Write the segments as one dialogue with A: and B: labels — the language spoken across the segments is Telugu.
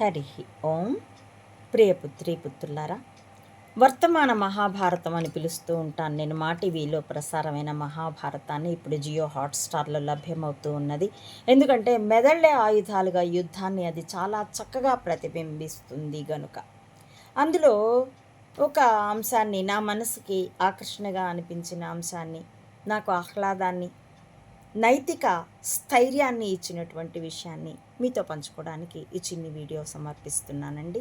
A: హరి ఓం. ప్రియపుత్రి పుత్రులారా వర్తమాన మహాభారతం అని పిలుస్తూ ఉంటాను. నేను మా టీవీలో ప్రసారమైన మహాభారతాన్ని ఇప్పుడు జియో హాట్స్టార్లో లభ్యమవుతూ ఉన్నది. ఎందుకంటే మెదళ్ళే ఆయుధాలుగా యుద్ధాన్ని అది చాలా చక్కగా ప్రతిబింబిస్తుంది గనుక. అందులో ఒక అంశాన్ని నా మనసుకి ఆకర్షణగా అనిపించిన అంశాన్ని నాకు ఆహ్లాదాన్ని నైతిక స్థైర్యాన్ని ఇచ్చినటువంటి విషయాన్ని మీతో పంచుకోవడానికి ఈ చిన్ని వీడియో సమర్పిస్తున్నానండి.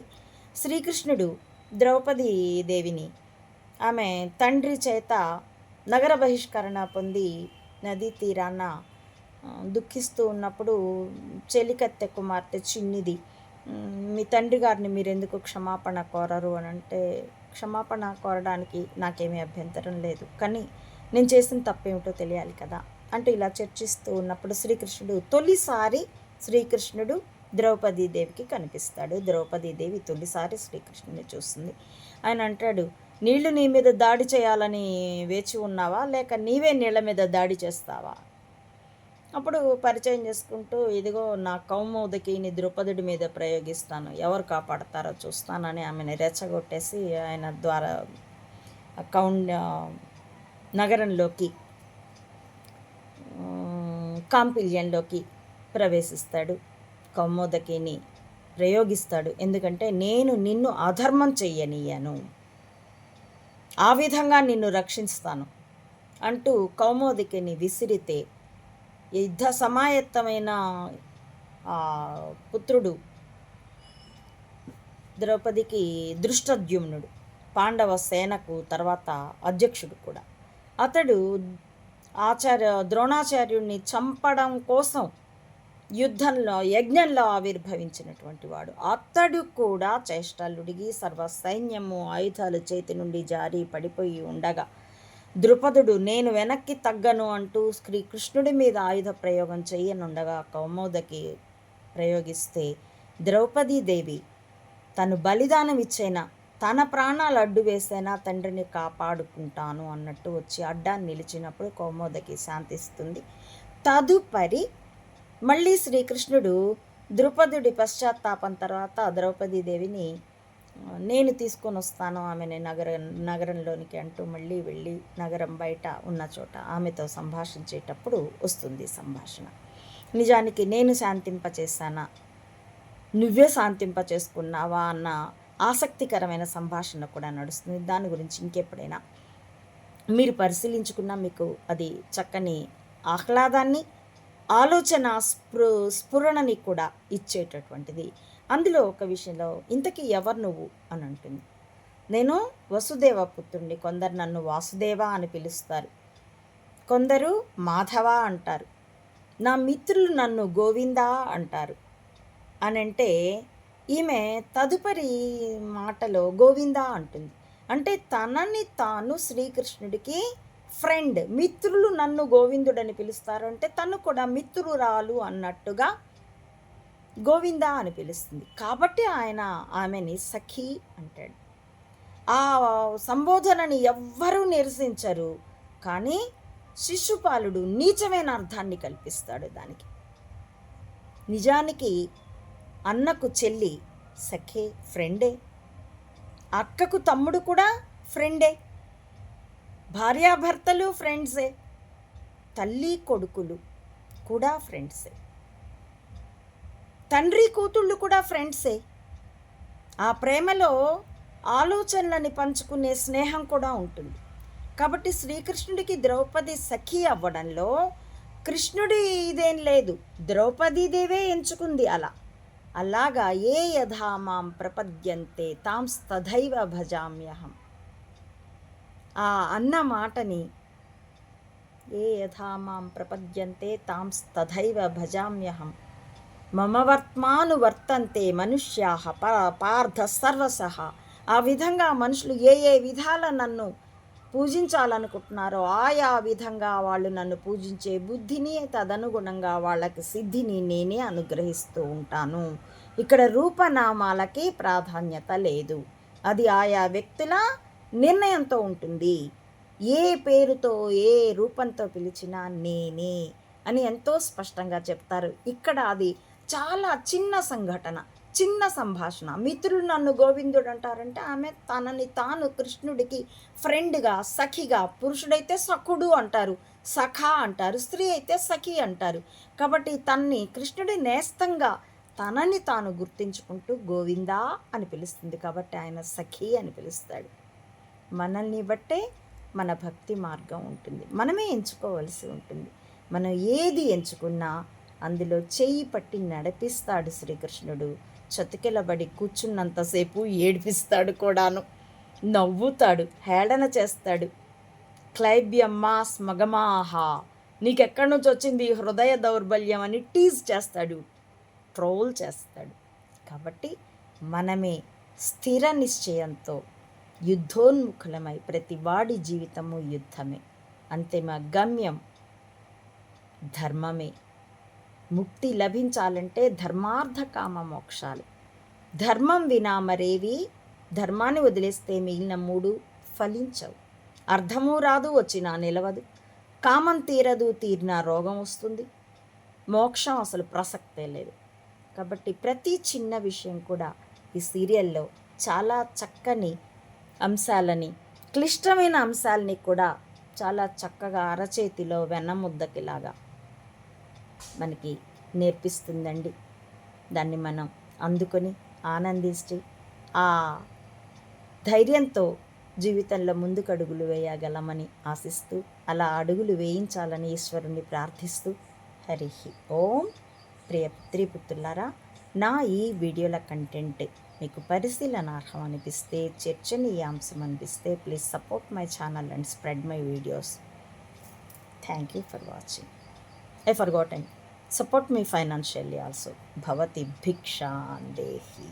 A: శ్రీకృష్ణుడు ద్రౌపది దేవిని ఆమె తండ్రి చేత నగర బహిష్కరణ పొంది నదీ తీరాన దుఃఖిస్తూ ఉన్నప్పుడు చెలికత్తె కుమార్తె చిన్నిది మీ తండ్రి గారిని మీరెందుకు క్షమాపణ కోరరు? అని అంటే క్షమాపణ కోరడానికి నాకేమీ అభ్యంతరం లేదు. కానీ నేను చేసిన తప్పేమిటో తెలియాలి కదా. అంటూ ఇలా చర్చిస్తూ ఉన్నప్పుడు శ్రీకృష్ణుడు తొలిసారి శ్రీకృష్ణుడు ద్రౌపదీదేవికి కనిపిస్తాడు. ద్రౌపదీదేవి తొలిసారి శ్రీకృష్ణుని చూస్తుంది. ఆయన అంటాడు నీళ్ళు నీ మీద దాడి చేయాలని వేచి ఉన్నావా? లేక నీవే నీళ్ళ మీద దాడి చేస్తావా? అప్పుడు పరిచయం చేసుకుంటూ ఇదిగో నా కౌమోదకిని ద్రౌపదుడి మీద ప్రయోగిస్తాను. ఎవరు కాపాడతారో చూస్తానని ఆమెను రెచ్చగొట్టేసి ఆయన ద్వారా కౌండ నగరంలోకి కాంపిల్యంలోకి ప్రవేశిస్తాడు. కౌమోదకిని ప్రయోగిస్తాడు. ఎందుకంటే నేను నిన్ను అధర్మం చెయ్యనీయను. ఆ విధంగా నిన్ను రక్షిస్తాను అంటూ కౌమోదికిని విసిరితే యుద్ధ సమాయత్తమైన పుత్రుడు ద్రౌపదికి దృష్టద్యుమ్నుడు. పాండవ సేనకు తర్వాత అధ్యక్షుడు కూడా. అతడు ఆచార్య ద్రోణాచార్యుడిని చంపడం కోసం యుద్ధంలో యజ్ఞంలో ఆవిర్భవించినటువంటి వాడు. అతడు కూడా చేష్టలుడిగి సర్వ సైన్యము ఆయుధాలు చేతి నుండి జారి పడిపోయి ఉండగా ద్రుపదుడు నేను వెనక్కి తగ్గను అంటూ శ్రీకృష్ణుడి మీద ఆయుధ ప్రయోగం చేయనుండగా కౌమోదకి ప్రయోగిస్తే ద్రౌపదీదేవి తను బలిదానం ఇచ్చేనా తన ప్రాణాలు అడ్డు వేస్తేనా తండ్రిని కాపాడుకుంటాను అన్నట్టు వచ్చి అడ్డాన్ని నిలిచినప్పుడు కౌమోదకి శాంతిస్తుంది. తదుపరి మళ్ళీ శ్రీకృష్ణుడు ద్రుపదుడి పశ్చాత్తాపం తర్వాత ద్రౌపదీదేవిని నేను తీసుకొని వస్తాను ఆమెని నగర నగరంలోనికి అంటూ మళ్ళీ వెళ్ళి నగరం బయట ఉన్న చోట ఆమెతో సంభాషించేటప్పుడు వస్తుంది సంభాషణ. నిజానికి నేను శాంతింప శాంతింపచేశానా? నువ్వే శాంతింప చేసుకున్నావా అన్న ఆసక్తికరమైన సంభాషణ కూడా నడుస్తుంది. దాని గురించి ఇంకెప్పుడైనా మీరు పరిశీలించుకున్నా మీకు అది చక్కని ఆహ్లాదాన్ని ఆలోచన స్ఫృ స్ఫురణని కూడా ఇచ్చేటటువంటిది. అందులో ఒక విషయంలో ఇంతకీ ఎవరు నువ్వు అని అంటుంది. నేను వసుదేవ పుత్రుణ్ణి. కొందరు నన్ను వాసుదేవ అని పిలుస్తారు. కొందరు మాధవ అంటారు. నా మిత్రులు నన్ను గోవిందా అంటారు. అని అంటే ఈమె తదుపరి మాటలో గోవిందా అంటుంది. అంటే తనని తాను శ్రీకృష్ణుడికి ఫ్రెండ్ మిత్రులు నన్ను గోవిందుడని పిలుస్తారు. అంటే తను కూడా మిత్రురాలు అన్నట్టుగా గోవిందా అని పిలుస్తుంది. కాబట్టి ఆయన ఆమెని సఖి అంటాడు. ఆ సంబోధనని ఎవ్వరూ నిరసించరు. కానీ శిశుపాలుడు నీచమైన అర్థాన్ని కల్పిస్తాడు దానికి. నిజానికి అన్నకు చెల్లి సఖే ఫ్రెండే. అక్కకు తమ్ముడు కూడా ఫ్రెండే. భార్యాభర్తలు ఫ్రెండ్సే. తల్లి కొడుకులు కూడా ఫ్రెండ్సే. తండ్రి కూతుళ్ళు కూడా ఫ్రెండ్సే. ఆ ప్రేమలో ఆలోచనలని పంచుకునే స్నేహం కూడా ఉంటుంది. కాబట్టి శ్రీకృష్ణుడికి ద్రౌపది సఖి అవ్వడంలో కృష్ణుడి ఇదేం లేదు. ద్రౌపదీదేవే ఎంచుకుంది అలా. అలాగా ఏ యథా మాం ప్రపద్యంతే తాం తథైవ భజామ్యహం. ఆ అన్న మాటని ఏ యథా మాం ప్రపద్యంతే తాం తథైవ భజామ్యహం. మమ వర్త్మాను వర్తంతే మనుష్యా పార్థ సర్వసహ ఆ విధంగా మనుషులు ఏ ఏ విధాల నన్ను పూజించాలనుకుంటున్నారో ఆయా విధంగా వాళ్ళు నన్ను పూజించే బుద్ధిని తదనుగుణంగా వాళ్ళకి సిద్ధిని నేనే అనుగ్రహిస్తూ ఉంటాను. ఇక్కడ రూపనామాలకి ప్రాధాన్యత లేదు. అది ఆయా వ్యక్తుల నిర్ణయంతో ఉంటుంది. ఏ పేరుతో ఏ రూపంతో పిలిచినా నేనే అని ఎంతో స్పష్టంగా చెప్తారు. ఇక్కడ అది చాలా చిన్న సంఘటన చిన్న సంభాషణ. మిత్రులు నన్ను గోవిందుడు అంటారంటే ఆమె తనని తాను కృష్ణుడికి ఫ్రెండ్గా సఖిగా పురుషుడైతే సఖుడు అంటారు సఖా అంటారు స్త్రీ అయితే సఖి అంటారు. కాబట్టి తన్ని కృష్ణుడి నేస్తంగా తనని తాను గుర్తించుకుంటూ గోవిందా అని పిలుస్తుంది కాబట్టి ఆయన సఖి అని పిలుస్తాడు. మనల్ని బట్టే మన భక్తి మార్గం ఉంటుంది. మనమే ఎంచుకోవలసి ఉంటుంది. మనం ఏది ఎంచుకున్నా అందులో చేయి పట్టి నడిపిస్తాడు శ్రీకృష్ణుడు. చతికిలబడి కూర్చున్నంతసేపు ఏడిపిస్తాడు కూడాను. నవ్వుతాడు హేళన చేస్తాడు. క్లైబ్యమ్మా స్మగమాహా నీకెక్కడి నుంచి వచ్చింది హృదయ దౌర్బల్యం అని టీజ్ చేస్తాడు. ట్రోల్ చేస్తాడు. కాబట్టి మనమే స్థిర నిశ్చయంతో యుద్ధోన్ముఖులమై ప్రతి వాడి జీవితము యుద్ధమే. అంతిమ? గమ్యం. ధర్మమే. ముక్తి లభించాలంటే ధర్మార్థ కామ మోక్షాలు. ధర్మం వినా మరేవి ధర్మాన్ని వదిలేస్తే మిగిలిన మూడు ఫలించవు. అర్థము రాదు వచ్చినా నిలవదు. కామం తీరదు తీరిన రోగం వస్తుంది. మోక్షం అసలు ప్రసక్తే లేదు. కాబట్టి ప్రతి చిన్న విషయం కూడా ఈ సీరియల్లో చాలా చక్కని అంశాలని క్లిష్టమైన అంశాలని కూడా చాలా చక్కగా అరచేతిలో వెన్నముద్దకిలాగా మనకి నేర్పిస్తుందండి. దాన్ని మనం అందుకొని ఆనందించి ఆ ధైర్యంతో జీవితంలో ముందుకు అడుగులు వేయగలమని ఆశిస్తూ అలా అడుగులు వేయించాలని ఈశ్వరుణ్ణి ప్రార్థిస్తూ హరి ఓం ప్రియ త్రిపుత్రులారా నా ఈ వీడియోల కంటెంట్ మీకు పరిశీలనార్హం అనిపిస్తే చర్చనీయాంశం అనిపిస్తే please support my channel and spread my videos thank you for watching I forgot and support me financially also భవతి భిక్షా దేహి